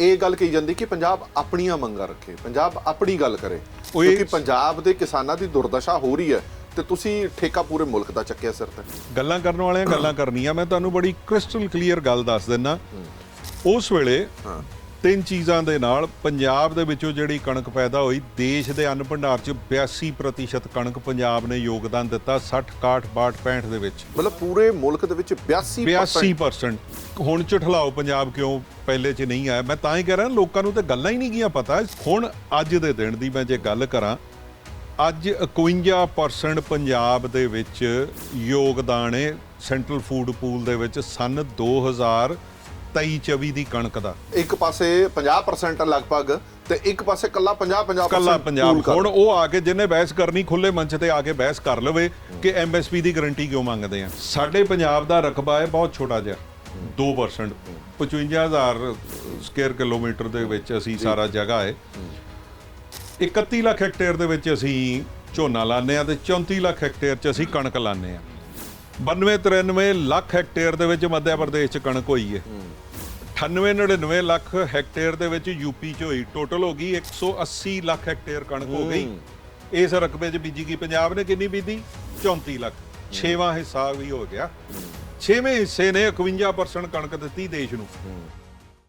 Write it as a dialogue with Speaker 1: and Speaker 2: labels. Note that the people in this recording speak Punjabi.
Speaker 1: ਇਹ ਗੱਲ ਕਹੀ ਜਾਂਦੀ ਕਿ ਪੰਜਾਬ ਆਪਣੀਆਂ ਮੰਗਾਂ ਰੱਖੇ ਪੰਜਾਬ ਆਪਣੀ ਗੱਲ ਕਰੇ। ਕਿਉਂਕਿ ਪੰਜਾਬ ਦੇ ਕਿਸਾਨਾਂ ਦੀ ਦੁਰਦਸ਼ਾ ਹੋ ਰਹੀ ਹੈ ਤੇ ਤੁਸੀਂ ਠੇਕਾ ਪੂਰੇ ਮੁਲਕ ਦਾ ਚੱਕਿਆ ਸਿਰ ਤੇ।
Speaker 2: ਗੱਲਾਂ ਕਰਨ ਵਾਲਿਆਂ ਗੱਲਾਂ ਕਰਨੀਆਂ ਮੈਂ ਤੁਹਾਨੂੰ ਬੜੀ ਕ੍ਰਿਸਟਲ ਕਲੀਅਰ ਗੱਲ ਦੱਸ ਦਿੰਨਾ। ਉਸ ਵੇਲੇ ਤਿੰਨ ਚੀਜ਼ਾਂ ਦੇ ਨਾਲ ਪੰਜਾਬ ਦੇ ਵਿੱਚੋਂ ਜਿਹੜੀ ਕਣਕ ਪੈਦਾ ਹੋਈ ਦੇਸ਼ ਦੇ ਅੰਨ ਭੰਡਾਰ 'ਚ 82% ਕਣਕ ਪੰਜਾਬ ਨੇ ਯੋਗਦਾਨ ਦਿੱਤਾ 60 61 62 65 ਦੇ ਵਿੱਚ।
Speaker 1: ਮਤਲਬ ਪੂਰੇ ਮੁਲਕ ਦੇ ਵਿੱਚ 82%
Speaker 2: 82% ਹੁਣ ਝਠਲਾਓ ਪੰਜਾਬ ਕਿਉਂ ਪਹਿਲੇ 'ਚ ਨਹੀਂ ਆਇਆ। ਮੈਂ ਤਾਂ ਹੀ ਕਹਿ ਰਿਹਾ ਲੋਕਾਂ ਨੂੰ ਤੇ ਗੱਲਾਂ ਹੀ ਨਹੀਂ ਗੀਆਂ ਪਤਾ। ਹੁਣ ਅੱਜ ਦੇ ਦਿਨ ਦੀ ਮੈਂ ਜੇ ਗੱਲ ਕਰਾਂ ਅੱਜ 51% ਪੰਜਾਬ ਦੇ ਵਿੱਚ ਯੋਗਦਾਨ ਹੈ ਸੈਂਟਰਲ ਫੂਡ ਪੂਲ ਦੇ ਵਿੱਚ ਸਨ 2023-24 ਦੀ ਕਣਕ ਦਾ।
Speaker 1: ਇੱਕ ਪਾਸੇ 50% ਲਗਭਗ ਤੇ ਇੱਕ ਪਾਸੇ ਕੱਲਾ 50 50%
Speaker 2: ਕੱਲਾ ਪੰਜਾਬ। ਹੁਣ ਉਹ ਆ ਕੇ ਜਿਹਨੇ ਬਹਿਸ ਕਰਨੀ ਖੁੱਲੇ ਮੰਚ ਤੇ ਆ ਕੇ ਬਹਿਸ ਕਰ ਲਵੇ ਕਿ ਐਮਐਸਪੀ ਦੀ ਗਾਰੰਟੀ ਕਿਉਂ ਮੰਗਦੇ ਆ। ਸਾਡੇ ਪੰਜਾਬ ਦਾ ਰਕਬਾ ਹੈ ਬਹੁਤ ਛੋਟਾ ਜਿਹਾ। 2% 55000 ਸਕੁਅਰ ਕਿਲੋਮੀਟਰ ਦੇ ਵਿੱਚ ਅਸੀਂ ਸਾਰਾ ਜਗ੍ਹਾ ਹੈ। 31 ਲੱਖ ਹੈਕਟੇਅਰ ਦੇ ਵਿੱਚ ਅਸੀਂ ਝੋਨਾ ਲਾਉਂਦੇ ਆ ਤੇ 34 ਲੱਖ ਹੈਕਟੇਅਰ 'ਚ ਅਸੀਂ ਕਣਕ ਲਾਉਂਦੇ ਆ 92 93 ਲੱਖ ਹੈਕਟੇਅਰ ਦੇ ਵਿੱਚ ਮੱਧ ਪ੍ਰਦੇਸ਼ 'ਚ ਕਣਕ ਹੋਈ ਹੈ। 98 99 ਲੱਖ ਹੈਕਟੇਅਰ ਦੇ ਵਿੱਚ ਯੂਪੀ 'ਚ ਹੋਈ। ਟੋਟਲ ਹੋ ਗਈ 180 ਲੱਖ ਹੈਕਟੇਅਰ ਕਣਕ ਹੋ ਗਈ। ਇਸ ਰਕਬੇ 'ਚ ਬੀਜੀ ਗਈ ਪੰਜਾਬ ਨੇ ਕਿੰਨੀ ਬੀਜੀ? 34 ਲੱਖ। ਛੇਵਾਂ ਹਿੱਸਾ ਵੀ ਹੋ ਗਿਆ। ਛੇਵੇਂ ਹਿੱਸੇ ਨੇ 51% ਕਣਕ ਦਿੱਤੀ ਦੇਸ਼ ਨੂੰ।